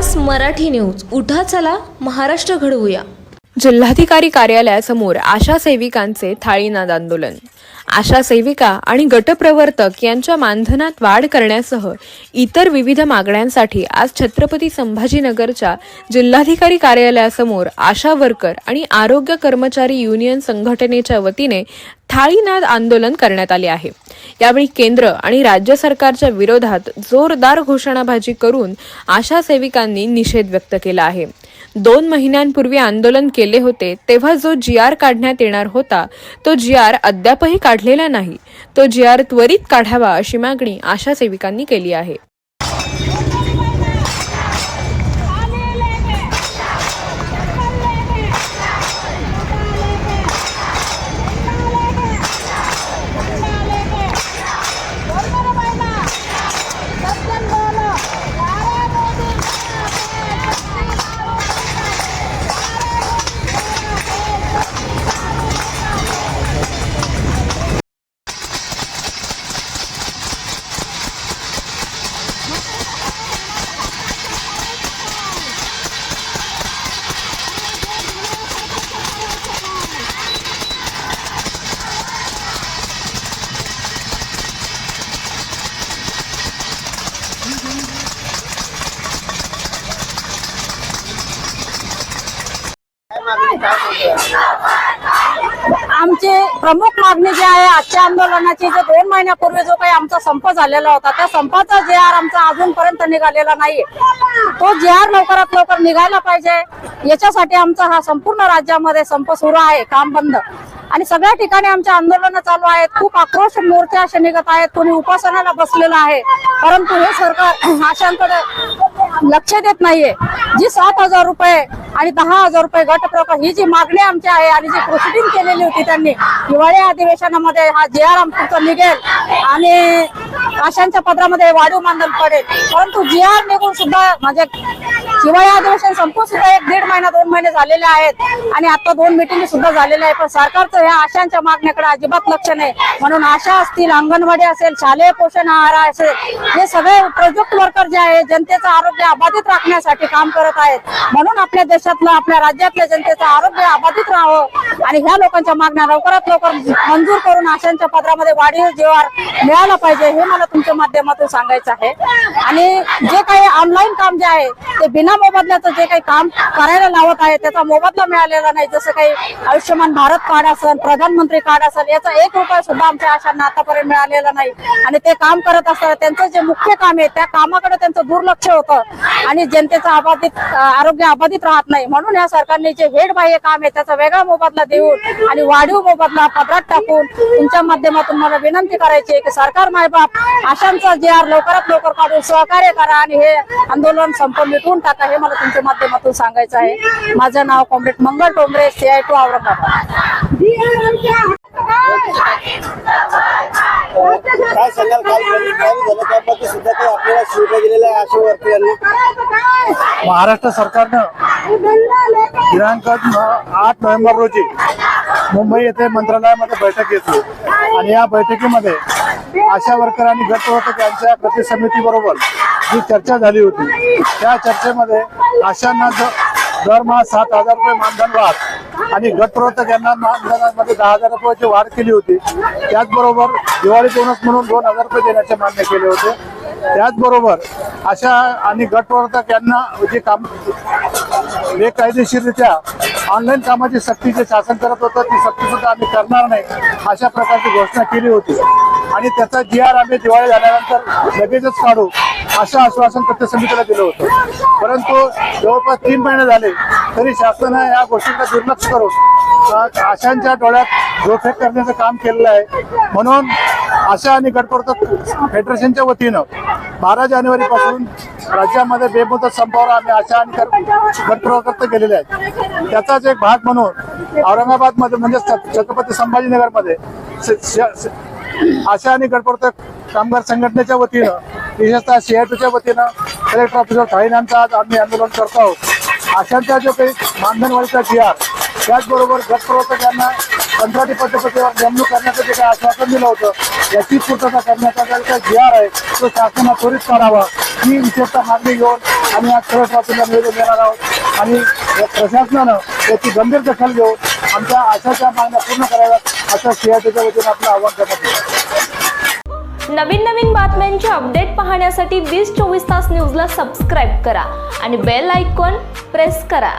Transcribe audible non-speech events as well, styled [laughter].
तास मराठी न्यूज. उठा चला महाराष्ट्र घडवूया. जिल्हाधिकारी कार्यालयासमोर आशा सेविकांचे थाळीनाद आंदोलन. आशा सेविका आणि गटप्रवर्तक यांच्या मानधनात वाढ करण्यासह इतर विविध मागण्यांसाठी आज छत्रपती संभाजीनगरच्या जिल्हाधिकारी कार्यालयासमोर आशा वर्कर आणि आरोग्य कर्मचारी युनियन संघटनेच्या वतीने थाळीनाद आंदोलन करण्यात आले आहे. यावेळी केंद्र आणि राज्य सरकारच्या विरोधात जोरदार घोषणाबाजी करून आशा सेविकांनी निषेध व्यक्त केला आहे. दोन महिन्यांपूर्वी आंदोलन केले होते तेव्हा जो जी आर काढण्यात येणार होता तो जी आर अद्यापही काढलेला नाही. तो जी आर त्वरित काढावा अशी मागणी आशा सेविकांनी केली आहे. आमची प्रमुख मागणी जी आहे आजच्या आंदोलनाची जे दोन महिन्यापूर्वी जो काही आमचा संप झालेला होता त्या संपाचा जे आर आमचा अजूनपर्यंत निघालेला नाही तो जे आर लवकरात लवकर निघायला पाहिजे. याच्यासाठी आमचा हा संपूर्ण राज्यामध्ये संप सुरू आहे काम बंद. आणि सगळ्या ठिकाणी आमचे आंदोलन चालू आहेत. खूप आक्रोश मोर्चा असे निघत आहेत. कोणी उपासनाला बसलेलं आहे. परंतु हे सरकार [clears throat] आशांकडे लक्ष देत नाहीये. जी सात हजार रुपये आणि दहा हजार रुपये गट प्रकार ही जी मागणी आमची आहे आणि जी प्रोसिडिंग केलेली होती त्यांनी हिवाळी अधिवेशनामध्ये हा जे आर आमचा निघेल आणि आशांच्या पत्रामध्ये वाढीव मानधन पडेल. परंतु जी आर निघून सुद्धा म्हणजे हिवाळी अधिवेशन संपून सुद्धा महिना दोन महिने झालेले आहेत आणि आता दोन मिटिंग सुद्धा झालेल्या आहेत. पण सरकारचं ह्या आशांच्या मागण्याकडे अजिबात लक्ष नाही. म्हणून आशा असतील अंगणवाडी असेल शालेय पोषण आहार असेल हे सगळे प्रोजेक्ट वर्कर जे आहे जनतेचं आरोग्य अबाधित राखण्यासाठी काम करत आहेत. म्हणून आपल्या देशातलं आपल्या राज्यातल्या जनतेचं आरोग्य अबाधित राहावं आणि ह्या लोकांच्या मागण्या लवकरात लवकर मंजूर करून आशांच्या पत्रामध्ये वाढीव जीवार मिळाला पाहिजे हे मला तुमच्या माध्यमातून सांगायचं आहे. आणि जे काही ऑनलाईन काम जे आहे ते बिना मोबदल्याचं जे काही काम करायला नावात आहे त्याचा मोबदला मिळालेला नाही. जसं काही आयुष्यमान भारत कार्ड असेल प्रधानमंत्री कार्ड असेल याचा एक रुपया सुद्धा आमच्या आशांना आतापर्यंत मिळालेला नाही. आणि ते काम करत असताना त्यांचं जे मुख्य काम आहे त्या कामाकडे त्यांचं दुर्लक्ष होतं. आणि जनतेचं अबाधित आरोग्य अबाधित राहत नाही. म्हणून या सरकारने जे वेडबाह्य काम आहे त्याचा वेगळा मोबदला देऊन आणि वाढीव मोबदला पदरात टाकून तुमच्या माध्यमातून मला विनंती करायची आहे की सरकार मायबाप आशांचा जे आर लवकरात लवकर काढून सहकार्य करा आणि हे आंदोलन संप मिटवून टाका हे मला तुमच्या माध्यमातून सांगायचं आहे. माझं नाव कॉम्रेड मंगल टोंबरे सीआय टू औरंगाबाद. काय सांगाल? काल पोलीस कारवाई झालं त्यामध्ये सुद्धा काही आपल्याला आहे आशा यांना. महाराष्ट्र सरकारनं दिनांक आठ नोव्हेंबर रोजी मुंबई येथे मंत्रालयामध्ये बैठक घेतली. आणि या बैठकीमध्ये आशा वर्कर आणि गटवर्तक यांच्या कृती समिती बरोबर जी चर्चा झाली होती त्या चर्चेमध्ये आशांना ज- दरमहा सात हजार रुपये मानधन वाढ. आणि गटप्रवर्तक यांना मानधनामध्ये दहा हजार रुपयाची वाढ केली होती. त्याचबरोबर दिवाळी बोनस म्हणून दोन हजार रुपये देण्याचे मान्य केले होते. त्याचबरोबर अशा आणि गटप्रवर्तक यांना जे काम बेकायदेशीररित्या ऑनलाईन कामाची सक्ती जे शासन करत होतं ती सक्ती सुद्धा आम्ही करणार नाही अशा प्रकारची घोषणा केली होती. आणि त्याचा जी आर आम्ही दिवाळी झाल्यानंतर लगेचच काढू असं आश्वासन पत्र समितीला दिलं होतं. परंतु जवळपास तीन महिने झाले तरी शासनानं या गोष्टींना दुर्लक्ष करून आशांच्या डोळ्यात जोफेक करण्याचं काम केलेलं आहे. म्हणून आशा आणि गटप्रवर्तक फेडरेशनच्या वतीनं बारा जानेवारी पासून राज्यामध्ये बेमुदत संपावर आम्ही आशा आणि कर- गटप्रवर्तक गेलेले आहेत. त्याचाच एक भाग म्हणून औरंगाबादमध्ये म्हणजे छत्रपती संभाजीनगरमध्ये श- आशा आणि गटप्रवर्तक कामगार संघटनेच्या वतीनं विशेषतः सीआयटीच्या वतीनं कलेक्टर ऑफिसर थाळीनांचं आज आम्ही आंदोलन करतो आहोत. आशांचा जो काही मानधनवाढीचा जी आर त्याचबरोबर गटप्रवर्तक यांना कंत्राटी पद्धतीवर नेमणूक करण्याचं जे काही आश्वासन दिलं होतं याची पूर्तता करण्याचा जो काही जी आर आहे तो शासनाला त्वरित काढावा ही विशेषतः मागणी घेऊन आम्ही आज कलेक्टर ऑफिसला निवेदन देणार आहोत. आणि या प्रशासनानं याची गंभीर दखल घेऊन आमच्या आशाच्या मागण्या पूर्ण कराव्यात असं सीआयटीच्या वतीने आपलं आव्हान करण्यात येईल नवीन नवीन बातम्यांचे अपडेट पाहण्यासाठी वीस चोवीस तास न्यूजला सबस्क्राईब करा आणि बेल आयकॉन प्रेस करा.